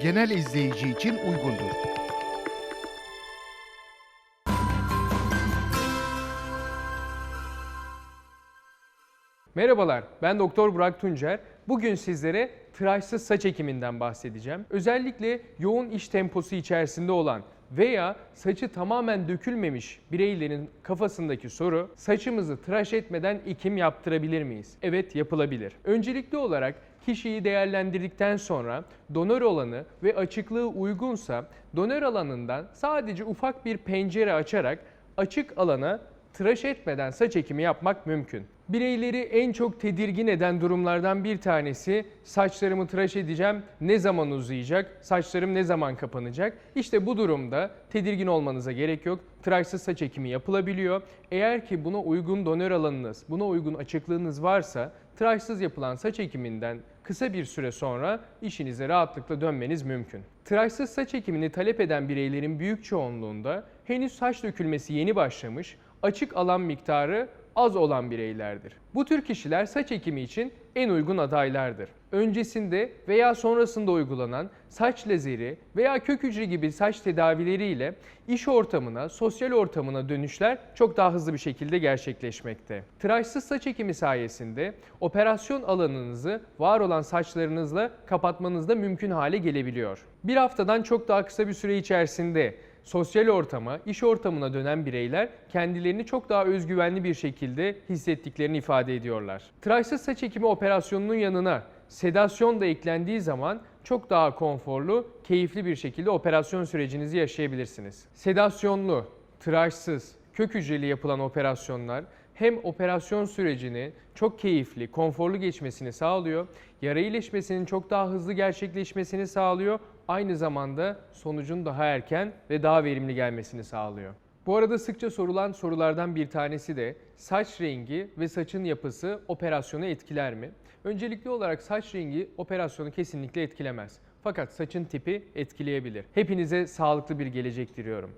genel izleyici için uygundur. Merhabalar, ben Doktor Burak Tuncer. Bugün sizlere tıraşsız saç ekiminden bahsedeceğim. Özellikle yoğun iş temposu içerisinde olan veya saçı tamamen dökülmemiş bireylerin kafasındaki soru saçımızı tıraş etmeden ekim yaptırabilir miyiz? Evet yapılabilir. Öncelikli olarak kişiyi değerlendirdikten sonra donör alanı ve açıklığı uygunsa donör alanından sadece ufak bir pencere açarak açık alana tıraş etmeden saç ekimi yapmak mümkün. Bireyleri en çok tedirgin eden durumlardan bir tanesi saçlarımı tıraş edeceğim, ne zaman uzayacak, saçlarım ne zaman kapanacak? İşte bu durumda tedirgin olmanıza gerek yok. Tıraşsız saç ekimi yapılabiliyor. Eğer ki buna uygun donör alanınız, buna uygun açıklığınız varsa tıraşsız yapılan saç ekiminden kısa bir süre sonra işinize rahatlıkla dönmeniz mümkün. Tıraşsız saç ekimini talep eden bireylerin büyük çoğunluğunda henüz saç dökülmesi yeni başlamış, açık alan miktarı az olan bireylerdir. Bu tür kişiler saç ekimi için en uygun adaylardır. Öncesinde veya sonrasında uygulanan saç lazeri veya kök hücre gibi saç tedavileriyle iş ortamına, sosyal ortamına dönüşler çok daha hızlı bir şekilde gerçekleşmekte. Tıraşsız saç ekimi sayesinde operasyon alanınızı var olan saçlarınızla kapatmanız da mümkün hale gelebiliyor. Bir haftadan çok daha kısa bir süre içerisinde sosyal ortama, iş ortamına dönen bireyler kendilerini çok daha özgüvenli bir şekilde hissettiklerini ifade ediyorlar. Tıraşsız saç ekimi operasyonunun yanına sedasyon da eklendiği zaman çok daha konforlu, keyifli bir şekilde operasyon sürecinizi yaşayabilirsiniz. Sedasyonlu, tıraşsız, kök hücreli yapılan operasyonlar hem operasyon sürecini çok keyifli, konforlu geçmesini sağlıyor, yara iyileşmesinin çok daha hızlı gerçekleşmesini sağlıyor, aynı zamanda sonucun daha erken ve daha verimli gelmesini sağlıyor. Bu arada sıkça sorulan sorulardan bir tanesi de saç rengi ve saçın yapısı operasyonu etkiler mi? Öncelikli olarak saç rengi operasyonu kesinlikle etkilemez. Fakat saçın tipi etkileyebilir. Hepinize sağlıklı bir gelecek diliyorum.